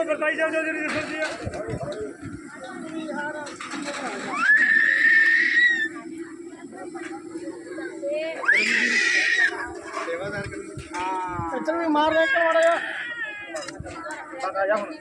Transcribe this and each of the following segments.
ਕੁਝ ਵਰਤਾਈ ਜਾਓ ਜੋ ਜਿਹੜੀ ਸਬਜ਼ੀ ਆ। ਇੱਧਰ ਵੀ ਮਾਰ ਲੈ ਕੇ ਮਾੜਾ ਜਾ ਆ ਜਾ ਹੁਣ।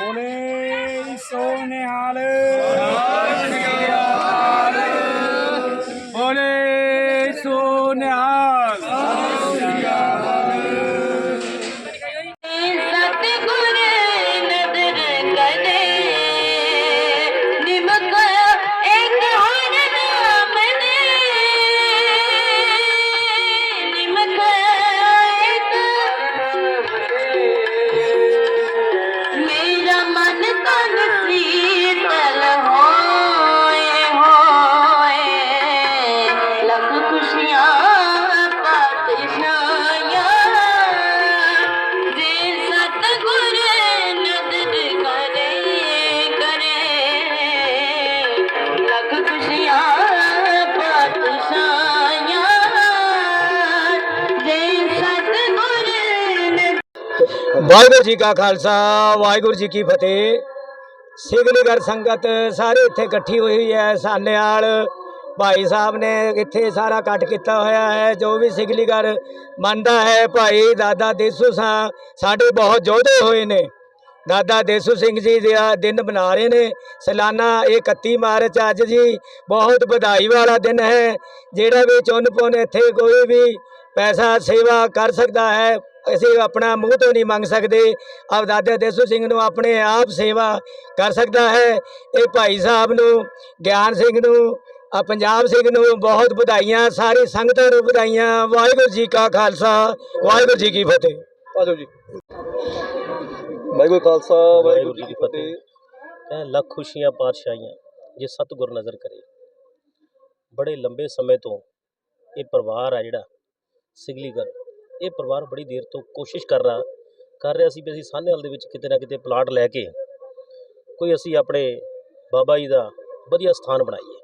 ਬੋਲੇ ਸੋਨਿਹਾਲ ਬੋਲੇ ਵਾਹਿਗੁਰੂ ਜੀ ਕਾ ਖਾਲਸਾ, ਵਾਹਿਗੁਰੂ ਜੀ ਕੀ ਫਤਿਹ। ਸਿਗਲੀਗਰ ਸੰਗਤ ਸਾਰੇ ਇੱਥੇ ਇਕੱਠੀ ਹੋਈ ਹੋਈ ਹੈ ਸਾਨੇਵਾਲ ਭਾਈ ਸਾਹਿਬ ਨੇ ਇੱਥੇ ਸਾਰਾ ਇਕੱਠ ਕੀਤਾ ਹੋਇਆ ਹੈ, ਜੋ ਵੀ ਸਿਗਲੀਗਰ ਮੰਨਦਾ ਹੈ, ਭਾਈ ਦਾਦਾ ਦੇਸੂ ਸਾਂ, ਸਾਡੇ ਬਹੁਤ ਜੋਧੇ ਹੋਏ ਨੇ। ਦਾਦਾ ਦੇਸੂ ਸਿੰਘ ਜੀ ਦਾ ਦਿਨ ਮਨਾ ਰਹੇ ਨੇ। ਸਾਲਾਨਾ ਇਹ 31 ਮਾਰਚ ਅੱਜ ਜੀ ਬਹੁਤ ਵਧਾਈ ਵਾਲਾ ਦਿਨ ਹੈ, ਜਿਹੜਾ ਵੀ ਚੁੰਨ ਪੁੰਨ ਇੱਥੇ ਕੋਈ ਵੀ ਪੈਸਾ ਸੇਵਾ ਕਰ ਸਕਦਾ ਹੈ ਅਸੀਂ ਆਪਣਾ ਮੂੰਹ ਤੋਂ ਨਹੀਂ ਮੰਗ ਸਕਦੇ। ਆਪ ਦਾਦਾ ਦੇਸੂ ਸਿੰਘ ਨੂੰ ਆਪਣੇ ਆਪ ਸੇਵਾ ਕਰ ਸਕਦਾ ਹੈ। ਇਹ ਭਾਈ ਸਾਹਿਬ ਨੂੰ ਗਿਆਨ ਸਿੰਘ ਨੂੰ ਆ ਪੰਜਾਬ ਸਿੰਘ ਨੂੰ ਬਹੁਤ ਵਧਾਈਆਂ ਸਾਰੀ ਸੰਗਤਾਂ ਨੂੰ ਵਧਾਈਆਂ। ਵਾਹਿਗੁਰੂ ਜੀ ਕਾ ਖਾਲਸਾ ਵਾਹਿਗੁਰੂ ਜੀ ਕੀ ਫਤਿਹ। ਆਜੋ ਜੀ ਵਾਹਿਗੁਰੂ ਖਾਲਸਾ ਵਾਹਿਗੁਰੂ ਜੀ ਕੀ ਫਤਿਹ। ਕਹਿ ਲੱਖ ਖੁਸ਼ੀਆਂ ਪਾਤਸ਼ਾਹੀਆਂ ਜੇ ਸਤਿਗੁਰ ਨਜ਼ਰ ਕਰੇ। ਬੜੇ ਲੰਬੇ ਸਮੇਂ ਤੋਂ ਇਹ ਪਰਿਵਾਰ ਆ ਜਿਹੜਾ ਸਿਗਲੀਗਰ। ਇਹ ਪਰਿਵਾਰ ਬੜੀ ਦੇਰ ਤੋਂ ਕੋਸ਼ਿਸ਼ ਕਰ ਰਿਹਾ ਕਰ ਰਿਹਾ ਸੀ ਵੀ ਅਸੀਂ ਸਾਹਨੇਵਾਲ ਦੇ ਵਿੱਚ ਕਿਤੇ ਨਾ ਕਿਤੇ ਪਲਾਟ ਲੈ ਕੇ ਕੋਈ ਅਸੀਂ ਆਪਣੇ ਬਾਬਾ ਜੀ ਦਾ ਵਧੀਆ ਸਥਾਨ ਬਣਾਈਏ।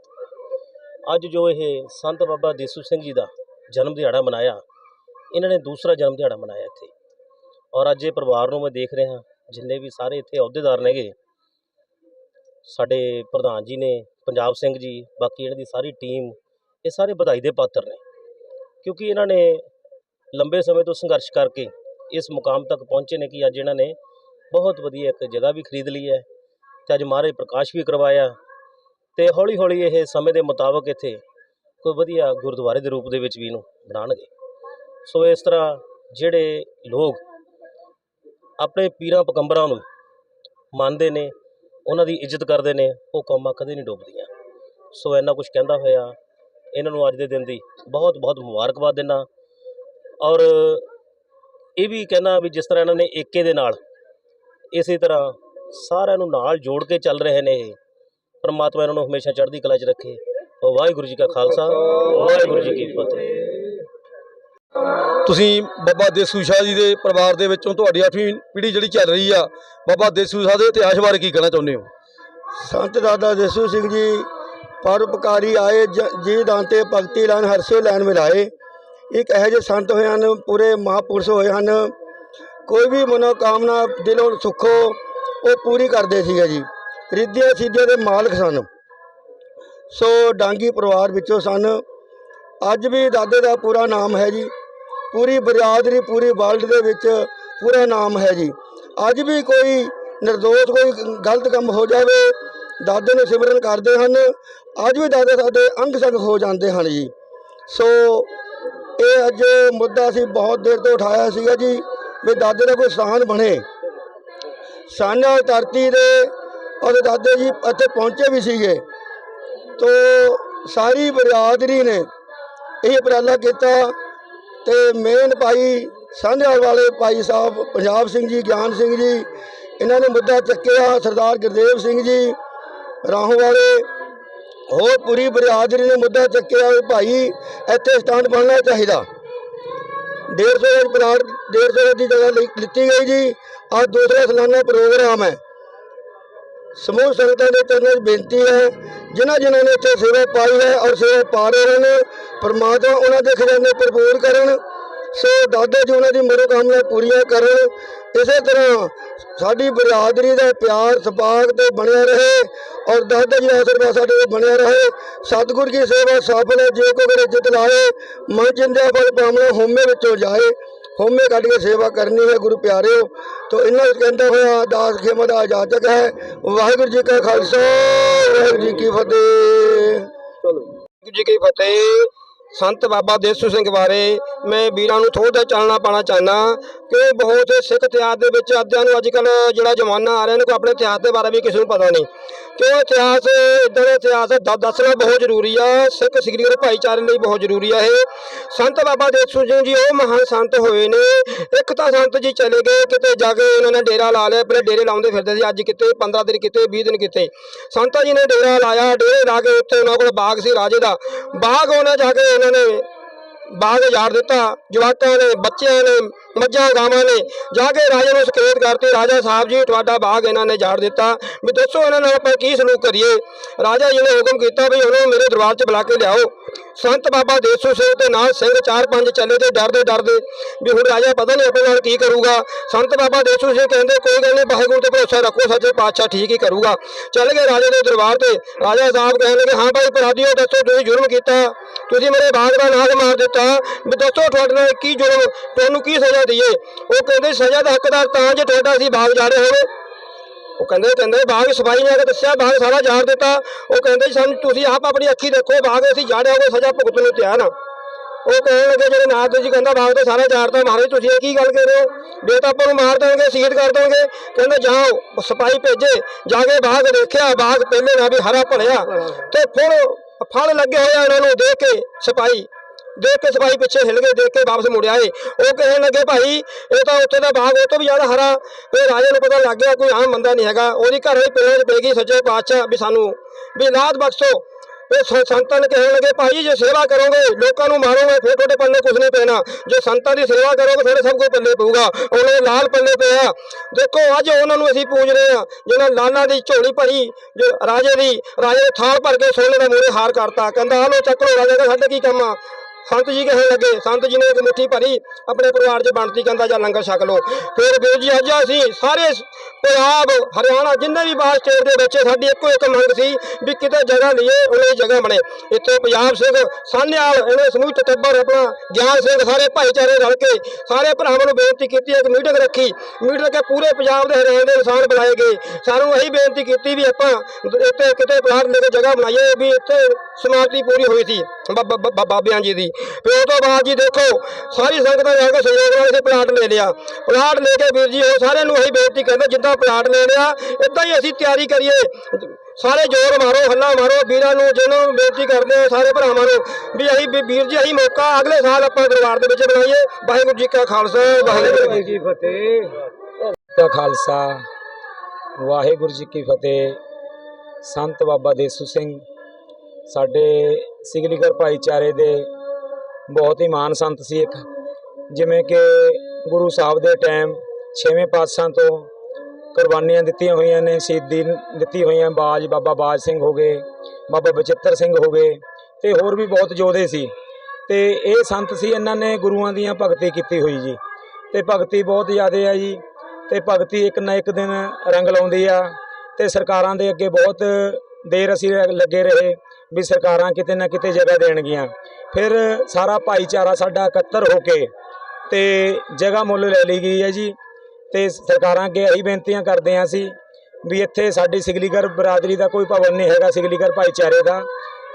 ਅੱਜ ਜੋ ਇਹ ਸੰਤ ਬਾਬਾ ਦੇਸੂ ਸਿੰਘ ਜੀ ਦਾ ਜਨਮ ਦਿਹਾੜਾ ਮਨਾਇਆ, ਇਹਨਾਂ ਨੇ ਦੂਸਰਾ ਜਨਮ ਦਿਹਾੜਾ ਮਨਾਇਆ ਇੱਥੇ। ਔਰ ਅੱਜ ਇਹ ਪਰਿਵਾਰ ਨੂੰ ਮੈਂ ਦੇਖ ਰਿਹਾ, ਜਿੰਨੇ ਵੀ ਸਾਰੇ ਇੱਥੇ ਅਹੁਦੇਦਾਰ ਨੇਗੇ, ਸਾਡੇ ਪ੍ਰਧਾਨ ਜੀ ਨੇ, ਪੰਜਾਬ ਸਿੰਘ ਜੀ, ਬਾਕੀ ਇਹਨਾਂ ਦੀ ਸਾਰੀ ਟੀਮ ਇਹ ਸਾਰੇ ਵਧਾਈ ਦੇ ਪਾਤਰ ਨੇ। ਕਿਉਂਕਿ ਇਹਨਾਂ ਨੇ ਲੰਬੇ ਸਮੇਂ ਤੋਂ ਸੰਘਰਸ਼ ਕਰਕੇ ਇਸ ਮੁਕਾਮ ਤੱਕ ਪਹੁੰਚੇ ਨੇ ਕਿ ਅੱਜ ਇਹਨਾਂ ਨੇ ਬਹੁਤ ਵਧੀਆ ਇੱਕ ਜਗ੍ਹਾ ਵੀ ਖਰੀਦ ਲਈ ਹੈ ਤੇ ਅੱਜ ਮਹਾਰਾਜ ਪ੍ਰਕਾਸ਼ ਵੀ ਕਰਵਾਇਆ ਤੇ ਹੌਲੀ ਹੌਲੀ ਇਹ ਸਮੇਂ ਦੇ ਮੁਤਾਬਕ ਇੱਥੇ ਕੋਈ ਵਧੀਆ ਗੁਰਦੁਆਰੇ ਦੇ ਰੂਪ ਦੇ ਵਿੱਚ ਵੀ ਇਹਨੂੰ ਬਣਾਉਣਗੇ। ਸੋ ਇਸ ਤਰ੍ਹਾਂ ਜਿਹੜੇ ਲੋਕ ਆਪਣੇ ਪੀਰਾਂ ਪਕੰਬਰਾਂ ਨੂੰ ਮੰਨਦੇ ਨੇ, ਉਹਨਾਂ ਦੀ ਇੱਜ਼ਤ ਕਰਦੇ ਨੇ, ਉਹ ਕੌਮਾਂ ਕਦੇ ਨਹੀਂ ਡੁੱਬਦੀਆਂ। ਸੋ ਇੰਨਾ ਕੁਝ ਕਹਿੰਦਾ ਹੋਇਆ। ਇਹਨਾਂ ਨੂੰ ਅੱਜ ਦੇ ਦਿਨ ਦੀ ਬਹੁਤ ਬਹੁਤ ਮੁਬਾਰਕਬਾਦ ਦਿੰਦਾ। ਔਰ ਇਹ ਵੀ ਕਹਿੰਦਾ ਵੀ ਜਿਸ ਤਰ੍ਹਾਂ ਇਹਨਾਂ ਨੇ ਏਕੇ ਦੇ ਨਾਲ ਇਸੇ ਤਰ੍ਹਾਂ ਸਾਰਿਆਂ ਨੂੰ ਨਾਲ ਜੋੜ ਕੇ ਚੱਲ ਰਹੇ ਨੇ ਇਹ। ਪਰਮਾਤਮਾ ਇਹਨਾਂ ਨੂੰ ਹਮੇਸ਼ਾ ਚੜ੍ਹਦੀ ਕਲਾ 'ਚ ਰੱਖੇ। ਵਾਹਿਗੁਰੂ ਜੀ ਕਾ ਖਾਲਸਾ ਵਾਹਿਗੁਰੂ ਜੀ ਕੀ ਫਤਿਹ। ਤੁਸੀਂ ਬਾਬਾ ਦੇਸੂ ਸ਼ਾਹ ਜੀ ਦੇ ਪਰਿਵਾਰ ਦੇ ਵਿੱਚੋਂ ਤੁਹਾਡੀ 8ਵੀਂ ਪੀੜ੍ਹੀ ਜਿਹੜੀ ਚੱਲ ਰਹੀ ਆ ਬਾਬਾ ਦੇਸੂ ਸ਼ਾਹ ਦੇ ਇਤਿਹਾਸ ਬਾਰੇ ਕੀ ਕਹਿਣਾ ਚਾਹੁੰਦੇ ਹੋ? ਸੰਤ ਦਾਦਾ ਜਸੂ ਸਿੰਘ ਜੀ ਪਰਉਪਕਾਰੀ ਆਏ ਜ- ਜੀ ਦਾਂਤੇ ਭਗਤੀ ਲੈਣ ਹਰਸੇ ਲੈਣ ਮਿਲਾਏ। ਇੱਕ ਇਹੋ ਜਿਹੇ ਸੰਤ ਹੋਏ ਹਨ, ਪੂਰੇ ਮਹਾਪੁਰਸ਼ ਹੋਏ ਹਨ। ਕੋਈ ਵੀ ਮਨੋਕਾਮਨਾ, ਦਿਲੋਂ ਸੁੱਖੋ ਉਹ ਪੂਰੀ ਕਰਦੇ ਸੀਗੇ ਜੀ। ਰਿੱਧੀਆਂ ਸਿੱਧੀਆਂ ਦੇ ਮਾਲਕ ਸਨ। ਸੋ ਡਾਂਗੀ ਪਰਿਵਾਰ ਵਿੱਚੋਂ ਸਨ। ਅੱਜ ਵੀ ਦਾਦੇ ਦਾ ਪੂਰਾ ਨਾਮ ਹੈ ਜੀ। ਪੂਰੀ ਬਰਾਦਰੀ ਪੂਰੀ ਵਰਲਡ ਦੇ ਵਿੱਚ ਪੂਰਾ ਨਾਮ ਹੈ ਜੀ। ਅੱਜ ਵੀ ਕੋਈ ਨਿਰਦੋਸ਼, ਕੋਈ ਗਲਤ ਕੰਮ ਹੋ ਜਾਵੇ, ਦਾਦੇ ਨੂੰ ਸਿਮਰਨ ਕਰਦੇ ਹਨ। ਅੱਜ ਵੀ ਦਾਦੇ ਸਾਡੇ ਅੰਗ ਸੰਗ ਹੋ ਜਾਂਦੇ ਹਨ ਜੀ। ਸੋ ਇਹ ਅੱਜ ਮੁੱਦਾ ਅਸੀਂ ਬਹੁਤ ਦੇਰ ਤੋਂ ਉਠਾਇਆ ਸੀਗਾ ਜੀ ਵੀ ਦਾਦੇ ਦਾ ਕੋਈ ਸਥਾਨ ਬਣੇ। ਸਾਨਾ ਧਰਤੀ ਦੇ ਉਹਦੇ ਦਾਦੇ ਜੀ ਇੱਥੇ ਪਹੁੰਚੇ ਵੀ ਸੀਗੇ। ਤੋ ਸਾਰੀ ਬਰਾਦਰੀ ਨੇ ਇਹ ਉਪਰਾਲਾ ਕੀਤਾ ਤੇ ਮੇਨ ਭਾਈ ਸਾਂਝਾਲ ਵਾਲੇ ਭਾਈ ਸਾਹਿਬ ਪੰਜਾਬ ਸਿੰਘ ਜੀ, ਗਿਆਨ ਸਿੰਘ ਜੀ, ਇਹਨਾਂ ਨੇ ਮੁੱਦਾ ਚੱਕਿਆ ਸਰਦਾਰ ਗੁਰਦੇਵ ਸਿੰਘ ਜੀ, ਰਾਹੋਂ ਵਾਲੇ ਹੋਰ ਪੂਰੀ ਬਰਾਦਰੀ ਨੇ ਮੁੱਦਾ ਚੱਕਿਆ ਵੀ ਭਾਈ, ਇੱਥੇ ਸਟੈਂਡ ਬਣਨਾ ਚਾਹੀਦਾ। 150 ਗਜ ਪਲਾਟ 150 ਗਜ ਦੀ ਜਗ੍ਹਾ ਲਿੱਤੀ ਗਈ ਜੀ। ਅੱਜ ਦੂਸਰਾ ਸਾਲਾਨਾ ਪ੍ਰੋਗਰਾਮ ਹੈ। ਸਮੂਹ ਸੰਗਤਾਂ ਦੇ ਚਰਨਾਂ 'ਚ ਬੇਨਤੀ ਹੈ, ਜਿਨ੍ਹਾਂ ਜਿਨ੍ਹਾਂ ਨੇ ਇੱਥੇ ਸੇਵਾ ਪਾਈ ਹੈ ਔਰ ਸੇਵਾ ਪਾ ਰਹੇ ਹਨ ਪਰਮਾਤਮਾ ਉਹਨਾਂ ਦੇ ਖਜ਼ਾਨੇ ਭਰਪੂਰ ਕਰਨ ਸੋ ਦਾਦਾ ਜੀ ਉਹਨਾਂ ਦੀ ਮਨੋਕਾਮਨਾ ਪੂਰੀਆਂ ਕਰਨ, ਇਸੇ ਤਰ੍ਹਾਂ ਸਾਡੀ ਬਰਾਦਰੀ ਦਾ ਪਿਆਰ ਸਪਾਕ ਤੇ ਬਣਿਆ ਰਹੇ ਔਰ ਦਾਦਾ ਜੀ ਦਾ ਆਸ਼ੀਰਵਾਦ ਸਾਡੇ ਤੇ ਬਣਿਆ ਰਹੇ। ਸਤਿਗੁਰ ਦੀ ਸੇਵਾ ਸਫਲ ਹੈ। ਜੇ ਕੋਈ ਇੱਜ਼ਤ ਲਾਏ ਮਨ ਚਿੰਦਿਆ ਫਲ ਪਾਵਣਾ ਹੋਮੇ ਵਿੱਚੋਂ ਜਾਏ। ਹੋਮੇ ਕੱਢ ਕੇ ਸੇਵਾ ਕਰਨੀ ਹੈ ਗੁਰੂ ਪਿਆਰਿਓ। ਤੋ ਇਹਨਾਂ ਵਿੱਚ ਕਹਿੰਦਾ ਹੋਇਆ, ਦਾਸ ਖੇਮਾ ਦਾ ਆਜਾਦਕ ਹੈ। ਵਾਹਿਗੁਰੂ ਜੀ ਕਾ ਖਾਲਸਾ, ਵਾਹਿਗੁਰੂ ਜੀ ਕੀ ਫਤਿਹ। ਵਾਹਿਗੁਰੂ ਜੀ ਕੀ ਫਤਿਹ। ਸੰਤ ਬਾਬਾ ਦੇਸੂ ਸਿੰਘ ਬਾਰੇ ਮੈਂ ਵੀਰਾਂ ਨੂੰ ਥੋੜਾ ਜਿਹਾ ਚਾਨਣਾ ਪਾਣਾ ਚਾਹਨਾ ਕਿ ਬਹੁਤ ਸਿੱਖ ਇਤਿਹਾਸ ਦੇ ਵਿੱਚ ਅੱਧਿਆਂ ਨੂੰ ਅੱਜ ਕੱਲ ਜਿਹੜਾ ਜ਼ਮਾਨਾ ਆ ਰਿਹਾ, ਇਹਨੂੰ ਕੋਈ ਆਪਣੇ ਇਤਿਹਾਸ ਦੇ ਬਾਰੇ ਵੀ ਕਿਸੇ ਨੂੰ ਪਤਾ ਨਹੀਂ। ਕਿ ਇਤਿਹਾਸ, ਇਦਾਂ ਦਾ ਇਤਿਹਾਸ ਦ- ਦੱਸਣਾ ਬਹੁਤ ਜ਼ਰੂਰੀ ਆ, ਸਿੱਖ ਸਿੱਖੀ ਭਾਈਚਾਰੇ ਲਈ ਬਹੁਤ ਜ਼ਰੂਰੀ ਆ ਇਹ। ਸੰਤ ਬਾਬਾ ਦੇਸੂ ਸਿੰਘ ਜੀ ਉਹ ਮਹਾਨ ਸੰਤ ਹੋਏ ਨੇ। ਇੱਕ ਤਾਂ ਸੰਤ ਜੀ ਚਲੇ ਗਏ, ਕਿਤੇ ਜਾ ਕੇ ਉਹਨਾਂ ਨੇ ਡੇਰਾ ਲਾ ਲਿਆ ਪਹਿਲੇ ਡੇਰੇ ਲਾਉਂਦੇ ਫਿਰਦੇ ਸੀ, ਅੱਜ ਕਿਤੇ 15 ਦਿਨ ਕਿਤੇ 20 ਦਿਨ ਕਿਤੇ। ਸੰਤਾਂ ਜੀ ਨੇ ਡੇਰਾ ਲਾਇਆ, ਡੇਰੇ ਲਾ ਕੇ ਉੱਥੇ ਉਹਨਾਂ ਕੋਲ ਬਾਗ ਸੀ ਰਾਜੇ ਦਾ। ਬਾਗ ਉਹਨਾਂ ਜਾ ਕੇ ਉਹਨਾਂ ਨੇ ਬਾਗ ਉਜਾੜ ਦਿੱਤਾ, ਜਵਾਕਾਂ ਨੇ, ਬੱਚਿਆਂ ਨੇ, ਮੱਝਾਂ, ਗਾਵਾਂ ਨੇ, ਜਾ ਕੇ ਰਾਜੇ ਨੂੰ ਸਕੇਤ ਕਰਤੀ, ਰਾਜਾ ਸਾਹਿਬ ਜੀ, ਤੁਹਾਡਾ ਬਾਗ ਇਹਨਾਂ ਨੇ ਉਜਾੜ ਦਿੱਤਾ। ਵੀ ਦੱਸੋ ਇਹਨਾਂ ਨਾਲ ਆਪਾਂ ਕੀ ਸਲੂਕ ਕਰੀਏ? ਰਾਜਾ ਜੀ ਨੇ ਹੁਕਮ ਕੀਤਾ ਵੀ ਉਹਨੂੰ ਮੇਰੇ ਦਰਬਾਰ 'ਚ ਬੁਲਾ ਕੇ ਲਿਆਓ। ਸੰਤ ਬਾਬਾ ਦੇਸੂ ਸਿੰਘ ਤੇ ਨਾਲ ਸਿੰਘ ਚਾਰ ਪੰਜ ਚੱਲੇ ਤੇ ਡਰਦੇ ਡਰਦੇ ਵੀ ਹੁਣ ਰਾਜਾ ਪਤਾ ਨਹੀਂ ਆਪਣੇ ਨਾਲ ਕੀ ਕਰੂਗਾ। ਸੰਤ ਬਾਬਾ ਦੇਸੂ ਸਿੰਘ ਕਹਿੰਦੇ, ਕੋਈ ਗੱਲ ਨਹੀਂ, ਵਾਹਿਗੁਰੂ ਤੇ ਭਰੋਸਾ ਰੱਖੋ, ਸੱਚੇ ਪਾਤਸ਼ਾਹ ਠੀਕ ਹੀ ਕਰੂਗਾ। ਚੱਲ ਗਏ ਰਾਜੇ ਦੇ ਦਰਬਾਰ ਤੇ। ਰਾਜਾ ਸਾਹਿਬ ਕਹਿਣ ਲੱਗੇ, ਹਾਂ ਭਾਈ ਪਰਾਧੀਓ ਦੱਸੋ ਤੁਸੀਂ ਜੁਰਮ ਕੀਤਾ। ਤੁਸੀਂ ਮੇਰੇ ਬਾਗ ਦਾ ਨਾਗ ਮਾਰ ਦਿੱਤਾ। ਵੀ ਦੱਸੋ ਤੁਹਾਡੇ ਨਾਲ ਕੀ ਜੁਰਮ ਤੁਹਾਨੂੰ ਕੀ ਸਜ਼ਾ ਦਈਏ? ਉਹ ਕਹਿੰਦੇ, ਸਜ਼ਾ ਦਾ ਹੱਕਦਾਰ ਤਾਂ ਜੇ ਤੁਹਾਡਾ ਅਸੀਂ ਬਾਗ ਜਾੜੇ ਹੋਵੇ ਉਹ ਕਹਿੰਦੇ ਕਹਿੰਦੇ ਬਾਗ ਸਫ਼ਾਈ ਨੇ ਆ ਦੱਸਿਆ, ਬਾਗ ਸਾਰਾ ਜਾੜ ਦਿੱਤਾ। ਉਹ ਕਹਿੰਦੇ ਸਾਨੂੰ ਤੁਸੀਂ ਆਪ ਆਪਣੀ ਅੱਖੀ ਦੇਖੋ, ਬਾਗ ਅਸੀਂ ਜਾੜਿਆ ਹੋਵੇ ਸਜ਼ਾ ਭੁਗਤਣ ਨੂੰ ਤਿਆਰ ਆ। ਉਹ ਕਹਿਣ ਲੱਗੇ ਜਿਹੜੇ ਨਾਥ ਜੀ ਕਹਿੰਦਾ ਬਾਗ ਤੇ ਸਾਰਾ ਜਾੜਦਾ ਮਹਾਰਾਜ ਤੁਸੀਂ ਇਹ ਕੀ ਗੱਲ ਕਰ ਰਹੇ ਹੋ? ਜੇ ਤਾਂ ਆਪਾਂ ਨੂੰ ਮਾਰ ਦੇਣਗੇ ਸ਼ਹੀਦ ਕਰ ਦੇਣਗੇ। ਕਹਿੰਦੇ ਜਾਓ, ਸਪਾਈ ਭੇਜੇ, ਜਾ ਕੇ ਬਾਗ ਦੇਖਿਆ, ਬਾਗ ਪਹਿਲੇ ਨਾਲ ਵੀ ਹਰਾ ਭਰਿਆ। ਤੇ ਫੁੱਲ ਫਲ ਲੱਗੇ ਹੋਇਆ ਇਹਨਾਂ ਨੂੰ ਦੇਖ ਕੇ ਸਪਾਈ। ਦੇਖ ਕੇ ਸਪਾਈ ਪਿੱਛੇ ਹਿਲ ਗਏ, ਦੇਖ ਕੇ ਵਾਪਸ ਮੁੜ ਆਏ। ਉਹ ਕਹਿਣ ਲੱਗੇ, ਭਾਈ, ਇਹ ਤਾਂ ਉੱਥੇ ਦਾ ਬਾਗ, ਉਹ ਤੋਂ ਵੀ ਜ਼ਿਆਦਾ ਹਰਾ। ਫਿਰ ਰਾਜੇ ਨੂੰ ਪਤਾ ਲੱਗ ਗਿਆ, ਕੋਈ ਆਮ ਬੰਦਾ ਨਹੀਂ ਹੈਗਾ। ਉਹਦੀ ਘਰ ਵਾਲੀ ਪੇੜ 'ਚ ਪੈ ਗਈ, ਸੱਚੇ ਪਾਤਸ਼ਾਹ ਵੀ ਸਾਨੂੰ। ਵੀ ਲਾਦ ਬਖਸ਼ੋ। ਇਹ ਸ- ਸੰਤਾਂ ਨੇ ਕਹਿਣ ਲੱਗੇ, ਭਾਈ, ਜੇ ਸੇਵਾ ਕਰੋਗੇ, ਲੋਕਾਂ ਨੂੰ ਮਾਰੋਗੇ, ਫਿਰ ਤੁਹਾਡੇ ਪੱਲੇ ਕੁਝ ਨਹੀਂ ਪੈਣਾ। ਜੇ ਸੰਤਾਂ ਦੀ ਸੇਵਾ ਕਰੋਗੇ, ਫਿਰ ਸਭ ਕੁਝ ਪੱਲੇ ਪਊਗਾ। ਉਹਨੇ ਲਾਲ ਪੱਲੇ ਪਿਆ ਦੇਖੋ, ਅੱਜ ਉਹਨਾਂ ਨੂੰ ਅਸੀਂ ਪੂਜ ਰਹੇ ਆ। ਜਿਹਨਾਂ ਲਾਲਾਂ ਦੀ ਝੋਲੀ ਭਰੀ, ਜੋ ਰਾਜੇ ਦੀ, ਰਾਜੇ ਨੇ ਥਾਲ ਭਰ ਕੇ ਸੋਨੇ ਦਾ ਮੂਰੇ ਹਾਰ ਕਰਤਾ। ਕਹਿੰਦਾ ਆ ਲੋ ਚੱਕ ਲੋ ਰਾਜੇ ਦਾ, ਸਾਡਾ ਕੀ ਕੰਮ ਆ? ਸੰਤ ਜੀ ਕਹਿਣ ਲੱਗੇ, ਸੰਤ ਜੀ ਨੇ ਇੱਕ ਮੁੱਠੀ ਭਰੀ, ਆਪਣੇ ਪਰਿਵਾਰ 'ਚ ਬਣਤੀ ਕਹਿੰਦਾ ਜਾਂ ਲੰਗਰ ਛਕ ਲਓ। ਫਿਰ ਵੀਰ ਜੀ ਅੱਜ ਅਸੀਂ ਸਾਰੇ ਪੰਜਾਬ, ਹਰਿਆਣਾ ਜਿੰਨੇ ਵੀ ਬਾਹਰ ਸਟੇਟ ਦੇ ਵਿੱਚ ਸਾਡੀ ਇੱਕੋ ਇੱਕ ਮੰਗ ਸੀ ਵੀ ਕਿਤੇ ਜਗ੍ਹਾ ਲਈਏ ਉਹਨੇ ਜਗ੍ਹਾ ਬਣੇ। ਇੱਥੇ ਪੰਜਾਬ ਸਿੰਘ ਸਾਨਿਆਲ ਇਹਨੇ ਸਮੂਹ ਟੱਬਰ ਆਪਣਾ ਗਿਆਨ ਸਿੰਘ ਸਾਰੇ ਭਾਈਚਾਰੇ ਰਲ ਕੇ ਸਾਰੇ ਭਰਾਵਾਂ ਨੂੰ ਬੇਨਤੀ ਕੀਤੀ, ਇੱਕ ਮੀਟਿੰਗ ਰੱਖੀ। ਮੀਟਿੰਗ ਕੇ ਪੂਰੇ ਪੰਜਾਬ ਦੇ ਹਰਿਆਣੇ ਦੇ ਇਨਸਾਨ ਬੁਲਾਏ ਗਏ। ਸਾਨੂੰ ਇਹੀ ਬੇਨਤੀ ਕੀਤੀ ਵੀ ਆਪਾਂ ਇੱਥੇ ਕਿਤੇ ਪਲਾਟ ਲੈ ਕੇ ਜਗ੍ਹਾ ਬਣਾਈਏ, ਵੀ ਇੱਥੇ ਸਮਾਪਤੀ ਪੂਰੀ ਹੋਈ ਸੀ। ਬਾਬਾ- ਬਾਬਾ- ਬਾਬਿਆਂ ਜੀ ਦੀ। ਫਿਰ ਉਹ ਤੋਂ ਬਾਅਦ ਜੀ ਦੇਖੋ ਸਾਰੀ ਸੰਗਤ ਜਾ ਕੇ ਸਹਿਯੋਗ ਨਾਲ ਇਸੇ ਪਲਾਟ ਲੈ ਲਿਆ। ਪਲਾਟ ਲੈ ਕੇ ਵੀਰ ਜੀ ਉਹ ਸਾਰਿਆਂ ਨੂੰ ਇਹੀ ਬੇਨਤੀ ਕਰਦਾ ਜਿੱਦਾਂ ਪਲਾਟ ਲੈ ਲਿਆ ਇਦਾਂ ਹੀ ਅਸੀਂ ਤਿਆਰੀ ਕਰੀਏ। ਸਾਰੇ ਜ਼ੋਰ ਮਾਰੋ ਹੱਲਾ ਮਾਰੋ ਵੀਰਾਂ ਨੂੰ ਜਿਹਨੂੰ ਬੇਨਤੀ ਕਰਦੇ ਆ ਸਾਰੇ ਭਰਾਵਾਂ ਨੂੰ ਵੀ ਅਸੀਂ ਵੀਰ ਜੀ ਅਸੀਂ ਮੌਕਾ ਅਗਲੇ ਸਾਲ ਆਪਾਂ ਦਰਬਾਰ ਦੇ ਵਿੱਚ ਬਣਾਈਏ ਵਾਹਿਗੁਰੂ ਜੀ ਕਾ ਖਾਲਸਾ ਵਾਹਿਗੁਰੂ ਜੀ ਕੀ ਵਾਹਿਗੁਰੂ ਜੀ ਕੀ ਫਤਿਹ। ਦਾ ਖਾਲਸਾ ਵਾਹਿਗੁਰੂ ਜੀ ਕੀ ਫਤਿਹ। ਸੰਤ ਬਾਬਾ ਦੇਸੂ ਸਿੰਘ ਸਾਡੇ ਸਿਗਲੀਗਰ ਭਾਈਚਾਰੇ ਦੇ ਬਹੁਤ ਹੀ ਮਹਾਨ ਸੰਤ ਸੀ ਇੱਕ। ਜਿਵੇਂ ਕਿ ਗੁਰੂ ਸਾਹਿਬ ਦੇ ਟਾਈਮ ਛੇਵੇਂ ਪਾਤਸ਼ਾਹ ਤੋਂ ਕੁਰਬਾਨੀਆਂ ਦਿੱਤੀਆਂ ਹੋਈਆਂ ਨੇ, ਸ਼ਹੀਦੀ ਦਿੱਤੀ ਹੋਈਆਂ ਬਾਜ ਬਾਬਾ ਬਾਜ ਸਿੰਘ ਹੋ ਗਏ, ਬਾਬਾ ਬਚਿੱਤਰ ਸਿੰਘ ਹੋ ਗਏ ਤੇ ਹੋਰ ਵੀ ਬਹੁਤ ਯੋਧੇ ਸੀ। ਤੇ ਇਹ ਸੰਤ ਸੀ, ਇਹਨਾਂ ਨੇ ਗੁਰੂਆਂ ਦੀਆਂ ਭਗਤੀ ਕੀਤੀ ਹੋਈ ਜੀ। ਤੇ ਭਗਤੀ ਬਹੁਤ ਜ਼ਿਆਦਾ ਆ ਜੀ। ਤੇ ਭਗਤੀ ਇੱਕ ਨਾ ਇੱਕ ਦਿਨ ਰੰਗ ਲਾਉਂਦੀ ਆ ਤੇ ਸਰਕਾਰਾਂ ਦੇ ਅੱਗੇ ਬਹੁਤ ਦੇਰ ਅਸੀਂ ਲੱਗੇ ਰਹੇ ਵੀ ਸਰਕਾਰਾਂ ਕਿਤੇ ਨਾ ਕਿਤੇ ਜਗ੍ਹਾ ਦੇਣਗੀਆਂ। ਫਿਰ ਸਾਰਾ ਭਾਈਚਾਰਾ ਸਾਡਾ ਇਕੱਤਰ ਹੋ ਕੇ ਤੇ ਜਗ੍ਹਾ ਮੁੱਲ ਲੈ ਲਈ ਗਈ ਹੈ ਜੀ। ਤੇ ਸਰਕਾਰਾਂ ਅੱਗੇ ਇਹੀ ਬੇਨਤੀਆਂ ਕਰਦੇ ਹਾਂ ਅਸੀਂ ਵੀ ਇੱਥੇ ਸਾਡੀ ਸਿਗਲੀਗਰ ਬਰਾਦਰੀ ਦਾ ਕੋਈ ਭਵਨ ਨਹੀਂ ਹੈਗਾ, ਸਿਗਲੀਗਰ ਭਾਈਚਾਰੇ ਦਾ।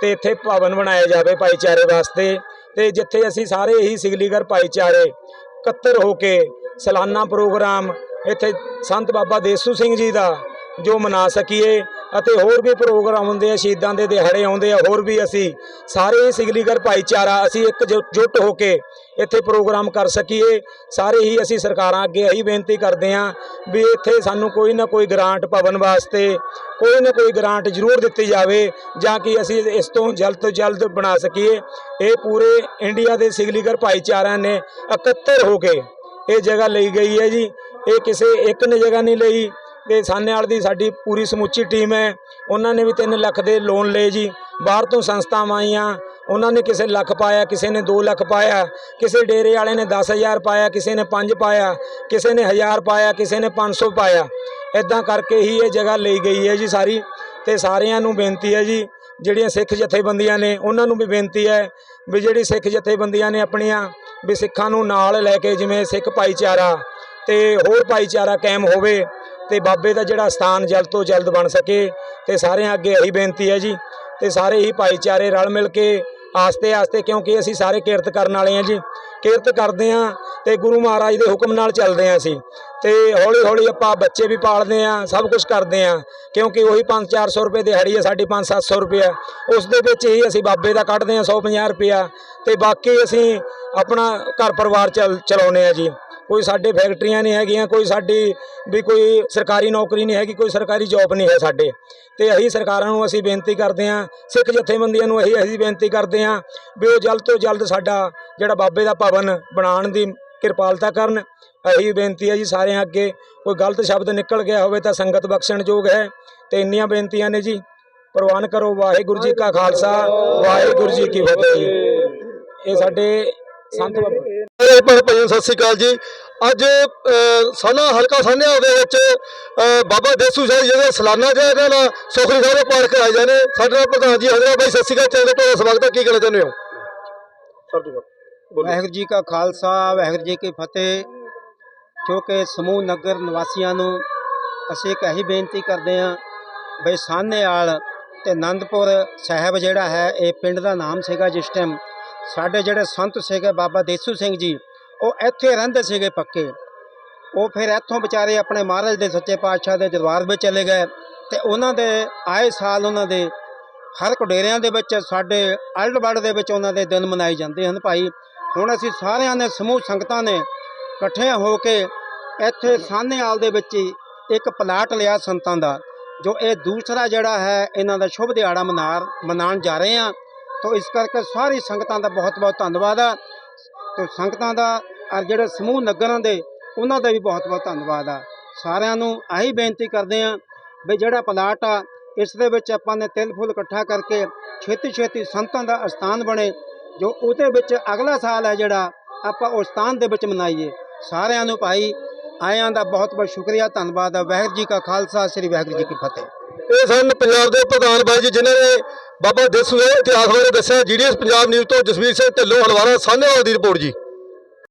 ਤੇ ਇੱਥੇ ਭਵਨ ਬਣਾਇਆ ਜਾਵੇ ਭਾਈਚਾਰੇ ਵਾਸਤੇ। ਤੇ ਜਿੱਥੇ ਅਸੀਂ ਸਾਰੇ ਹੀ ਸਿਗਲੀਗਰ ਭਾਈਚਾਰੇ ਇਕੱਤਰ ਹੋ ਕੇ ਸਾਲਾਨਾ ਪ੍ਰੋਗਰਾਮ ਇੱਥੇ ਸੰਤ ਬਾਬਾ ਦੇਸੂ ਸਿੰਘ ਜੀ ਦਾ ਜੋ ਮਨਾ ਸਕੀਏ ਅਤੇ ਹੋਰ ਵੀ ਪ੍ਰੋਗਰਾਮ ਹੁੰਦੇ ਆ, ਸ਼ਹੀਦਾਂ ਦੇ ਦਿਹਾੜੇ ਆਉਂਦੇ ਆ, ਹੋਰ ਵੀ ਅਸੀਂ ਸਾਰੇ ਹੀ ਸਿਗਲੀਗਰ ਭਾਈਚਾਰਾ, ਅਸੀਂ ਇੱਕ ਜੁ- ਜੁੱਟ ਹੋ ਕੇ ਇੱਥੇ ਪ੍ਰੋਗਰਾਮ ਕਰ ਸਕੀਏ। ਸਾਰੇ ਹੀ ਅਸੀਂ ਸਰਕਾਰਾਂ ਅੱਗੇ ਇਹੀ ਬੇਨਤੀ ਕਰਦੇ ਹਾਂ ਵੀ ਇੱਥੇ ਸਾਨੂੰ ਕੋਈ ਨਾ ਕੋਈ ਗ੍ਰਾਂਟ ਭਵਨ ਵਾਸਤੇ, ਕੋਈ ਨਾ ਕੋਈ ਗ੍ਰਾਂਟ ਜ਼ਰੂਰ ਦਿੱਤੀ ਜਾਵੇ ਜਾਂ ਕਿ ਅਸੀਂ ਇਸ ਤੋਂ ਜਲਦ ਤੋਂ ਜਲਦ ਬਣਾ ਸਕੀਏ। ਇਹ ਪੂਰੇ ਇੰਡੀਆ ਦੇ ਸਿਗਲੀਗਰ ਭਾਈਚਾਰਿਆਂ ਨੇ ਇਕੱਤਰ ਹੋ ਕੇ ਇਹ ਜਗ੍ਹਾ ਲਈ ਗਈ ਹੈ ਜੀ। ਇਹ ਕਿਸੇ ਇੱਕ ਨੇ ਜਗ੍ਹਾ ਨਹੀਂ ਲਈ। ਤੇ ਸਾਨੇਵਾਲ ਦੀ ਸਾਡੀ ਪੂਰੀ ਸਮੁੱਚੀ ਟੀਮ ਹੈ। ਉਹਨਾਂ ਨੇ ਵੀ 3 ਲੱਖ ਦੇ ਲੋਨ ਲਏ ਜੀ। ਬਾਹਰ ਤੋਂ ਸੰਸਥਾਵਾਂ ਆਈਆਂ। ਉਹਨਾਂ ਨੇ ਕਿਸੇ ਲੱਖ ਪਾਇਆ, ਕਿਸੇ ਨੇ 2 ਲੱਖ ਪਾਇਆ। ਕਿਸੇ ਡੇਰੇ ਵਾਲੇ ਨੇ 10000 ਪਾਇਆ, ਕਿਸੇ ਨੇ 5 ਪਾਇਆ। ਕਿਸੇ ਨੇ 1000 ਪਾਇਆ, ਕਿਸੇ ਨੇ 500 ਪਾਇਆ। ਇਦਾਂ ਕਰਕੇ ਹੀ ਇਹ ਜਗ੍ਹਾ ਲਈ ਗਈ ਹੈ ਜੀ ਸਾਰੀ। ਤੇ ਸਾਰਿਆਂ ਨੂੰ ਬੇਨਤੀ ਹੈ ਜੀ, ਜਿਹੜੀਆਂ ਸਿੱਖ ਜਥੇਬੰਦੀਆਂ ਨੇ, ਉਹਨਾਂ ਨੂੰ ਵੀ ਬੇਨਤੀ ਹੈ ਵੀ ਜਿਹੜੀ ਸਿੱਖ ਜਥੇਬੰਦੀਆਂ ਨੇ ਆਪਣੀਆਂ ਵੀ ਸਿੱਖਾਂ ਨੂੰ ਨਾਲ ਲੈ ਕੇ ਜਿਵੇਂ ਸਿੱਖ ਭਾਈਚਾਰਾ ਤੇ ਹੋਰ ਭਾਈਚਾਰਾ ਕਾਇਮ ਹੋਵੇ ਤੇ ਬਾਬੇ ਦਾ ਜਿਹੜਾ ਸਥਾਨ ਜਲਦ ਤੋਂ ਜਲਦ ਬਣ ਸਕੇ ਤੇ ਸਾਰਿਆਂ ਅੱਗੇ ਇਹੀ ਬੇਨਤੀ ਹੈ ਜੀ ਤੇ ਸਾਰੇ ਹੀ ਭਾਈਚਾਰੇ ਰਲ ਮਿਲ ਕੇ ਆਸਤੇ ਆਸਤੇ, ਕਿਉਂਕਿ ਅਸੀਂ ਸਾਰੇ ਕਿਰਤ ਕਰਨ ਵਾਲੇ ਹਾਂ ਜੀ। ਕਿਰਤ ਕਰਦੇ ਹਾਂ ਤੇ ਗੁਰੂ ਮਹਾਰਾਜ ਦੇ ਹੁਕਮ ਨਾਲ ਚੱਲਦੇ ਹਾਂ ਅਸੀਂ। ਤੇ ਹੌਲੀ ਹੌਲੀ ਆਪਾਂ ਬੱਚੇ ਵੀ ਪਾਲਦੇ ਹਾਂ, ਸਭ ਕੁਝ ਕਰਦੇ ਹਾਂ, ਕਿਉਂਕਿ ਉਹੀ 5-400 ਰੁਪਏ ਦਿਹਾੜੀ ਆ ਸਾਡੀ 5-700 ਰੁਪਏ ਉਸ ਦੇ ਵਿੱਚ ਹੀ ਅਸੀਂ ਬਾਬੇ ਦਾ ਕੱਢਦੇ ਹਾਂ 150 ਰੁਪਿਆ ਤੇ ਬਾਕੀ ਅਸੀਂ ਆਪਣਾ ਘਰ ਪਰਿਵਾਰ ਚਲ, ਚਲਾਉਂਦੇ ਹਾਂ ਜੀ। ਕੋਈ ਸਾਡੇ ਫੈਕਟਰੀਆਂ ਨਹੀਂ ਹੈਗੀਆਂ, ਕੋਈ ਸਾਡੀ ਵੀ ਕੋਈ ਸਰਕਾਰੀ ਨੌਕਰੀ ਨਹੀਂ ਹੈਗੀ, ਕੋਈ ਸਰਕਾਰੀ ਜੌਬ ਨਹੀਂ ਹੈ ਸਾਡੇ। ਤੇ ਇਹੀ ਸਰਕਾਰਾਂ ਨੂੰ ਅਸੀਂ ਬੇਨਤੀ ਕਰਦੇ ਹਾਂ, ਸਿੱਖ ਜਥੇਬੰਦੀਆਂ ਨੂੰ ਇਹੀ ਅਸੀਂ ਬੇਨਤੀ ਕਰਦੇ ਹਾਂ ਵੀ ਉਹ ਜਲਦ ਤੋਂ ਜਲਦ ਸਾਡਾ ਜਿਹੜਾ ਬਾਬੇ ਦਾ ਭਵਨ ਬਣਾਉਣ ਦੀ ਕਿਰਪਾਲਤਾ ਕਰਨ। ਇਹੀ ਬੇਨਤੀ ਹੈ ਜੀ ਸਾਰਿਆਂ ਅੱਗੇ। ਕੋਈ ਗਲਤ ਸ਼ਬਦ ਨਿਕਲ ਗਿਆ ਹੋਵੇ ਤਾਂ ਸੰਗਤ ਬਖਸ਼ਣਯੋਗ ਹੈ। ਤੇ ਇੰਨੀਆਂ ਬੇਨਤੀਆਂ ਨੇ ਜੀ। ਪ੍ਰਵਾਨ ਕਰੋ, ਵਾਹਿਗੁਰੂ ਜੀ ਕਾ ਖਾਲਸਾ, ਵਾਹਿਗੁਰੂ ਜੀ ਕੀ ਫਤਿਹ। ਜੀ ਇਹ ਸਾਡੇ ਸੰਤ ਬਾਬਾ। ਇਹ ਭਾਈ ਭਾਈ ਸਤਿ ਸ੍ਰੀ ਅਕਾਲ ਜੀ। ਅੱਜ ਸਾਨਾ ਹਲਕਾ ਸਾਨਿਆ ਦੇ ਵਿੱਚ ਬਾਬਾ ਦੇਸੂ ਸਾਹਿਬ ਜਿਹੜੇ ਸਾਲਾਨਾ ਜਿਹੜਾ ਨਾਲ ਸੁਖਰੀ ਸਾਹਿਬ ਦੇ ਪਾਠ ਕਰਾਏ ਜਾਂਦੇ ਨੇ। ਸਾਡੇ ਨਾਲ ਪ੍ਰਧਾਨ ਜੀ ਹਜ਼ਰਾ ਭਾਈ ਸਤਿ ਸ੍ਰੀ ਅਕਾਲ। ਚੈਨਲ ਤੋਂ ਸਵਾਗਤ ਹੈ। ਕੀ ਕਹਿਣਾ ਚਾਹੁੰਦੇ ਹੋ? ਵਾਹਿਗੁਰੂ ਜੀ ਕਾ ਖਾਲਸਾ ਵਾਹਿਗੁਰੂ ਜੀ ਕੀ ਫਤਿਹ। ਕਿਉਂਕਿ ਸਮੂਹ ਨਗਰ ਨਿਵਾਸੀਆਂ ਨੂੰ ਅਸੀਂ ਇੱਕ ਇਹੀ ਬੇਨਤੀ ਕਰਦੇ ਹਾਂ ਬਈ ਸਾਹਨੇਵਾਲ ਤੇ ਆਨੰਦਪੁਰ ਸਾਹਿਬ ਜਿਹੜਾ ਹੈ ਇਹ ਪਿੰਡ ਦਾ ਨਾਮ ਸੀਗਾ ਜਿਸ ਟਾਈਮ ਸਾਡੇ ਜਿਹੜੇ ਸੰਤ ਸੀਗੇ ਬਾਬਾ ਦੇਸੂ ਸਿੰਘ ਜੀ, ਉਹ ਇੱਥੇ ਰਹਿੰਦੇ ਸੀਗੇ ਪੱਕੇ। ਉਹ ਫਿਰ ਇੱਥੋਂ ਵਿਚਾਰੇ ਆਪਣੇ ਮਹਾਰਾਜ ਦੇ ਸੱਚੇ ਪਾਤਸ਼ਾਹ ਦੇ ਦਰਬਾਰ ਵਿੱਚ ਚਲੇ ਗਏ ਤੇ ਉਹਨਾਂ ਦੇ ਆਏ ਸਾਲ ਉਹਨਾਂ ਦੇ ਹਰ ਕੁਡੇਰਿਆਂ ਦੇ ਵਿੱਚ ਸਾਡੇ ਅਲਡ ਵਰਲਡ ਦੇ ਵਿੱਚ ਉਹਨਾਂ ਦੇ ਦਿਨ ਮਨਾਏ ਜਾਂਦੇ ਹਨ ਭਾਈ। ਹੁਣ ਅਸੀਂ ਸਾਰਿਆਂ ਨੇ ਸਮੂਹ ਸੰਗਤਾਂ ਨੇ ਇਕੱਠੇ ਹੋ ਕੇ ਇੱਥੇ ਸਾਹਨੇਵਾਲ ਦੇ ਵਿੱਚ ਹੀ ਇੱਕ ਪਲਾਟ ਲਿਆ ਸੰਤਾਂ ਦਾ, ਜੋ ਇਹ ਦੂਸਰਾ ਜਿਹੜਾ ਹੈ, ਇਹਨਾਂ ਦਾ ਸ਼ੁਭ ਦਿਹਾੜਾ ਮਨਾਰ, ਮਨਾਉਣ ਜਾ ਰਹੇ ਹਾਂ। ਤੋਂ ਇਸ ਕਰਕੇ ਸਾਰੀ ਸੰਗਤਾਂ ਦਾ ਬਹੁਤ ਬਹੁਤ ਧੰਨਵਾਦ ਆ। ਤੋਂ ਸੰਗਤਾਂ ਦਾ ਔਰ ਜਿਹੜੇ ਸਮੂਹ ਨਗਰਾਂ ਦੇ, ਉਹਨਾਂ ਦਾ ਵੀ ਬਹੁਤ ਬਹੁਤ ਧੰਨਵਾਦ ਆ। ਸਾਰਿਆਂ ਨੂੰ ਆਹੀ ਬੇਨਤੀ ਕਰਦੇ ਹਾਂ ਵੀ ਜਿਹੜਾ ਪਲਾਟ ਆ, ਇਸ ਦੇ ਵਿੱਚ ਆਪਾਂ ਨੇ ਤਿਲ ਫੁੱਲ ਇਕੱਠਾ ਕਰਕੇ ਛੇਤੀ ਛੇਤੀ ਸੰਤਾਂ ਦਾ ਅਸਥਾਨ ਬਣੇ, ਜੋ ਉਹਦੇ ਵਿੱਚ ਅਗਲਾ ਸਾਲ ਹੈ ਜਿਹੜਾ, ਆਪਾਂ ਉਸ ਸਥਾਨ ਦੇ ਵਿੱਚ ਮਨਾਈਏ। ਸਾਰਿਆਂ ਨੂੰ ਭਾਈ, ਆਇਆਂ ਦਾ ਬਹੁਤ ਬਹੁਤ ਸ਼ੁਕਰੀਆ, ਧੰਨਵਾਦ ਆ। ਵਾਹਿਗੁਰੂ ਜੀ ਕਾ ਖਾਲਸਾ, ਸ੍ਰੀ ਵਾਹਿਗੁਰੂ ਜੀ ਕੀ ਫਤਿਹ। ਇਹ ਸਨ ਪੰਜਾਬ ਦੇ ਪ੍ਰਧਾਨ ਬਾਈ ਜੀ, ਜਿਨ੍ਹਾਂ ਨੇ ਬਾਬਾ ਦੇਸੂ ਦੇ ਇਤਿਹਾਸ ਬਾਰੇ ਦੱਸਿਆ। ਜੀਡੀਐਸ ਪੰਜਾਬ ਨਿਊਜ਼ ਤੋਂ ਜਸਵੀਰ ਸਿੰਘ ਢਿੱਲੋਂ ਹਲਵਾਰਾ ਸਾਹਨੇਵਾਲ ਦੀ ਰਿਪੋਰਟ ਜੀ।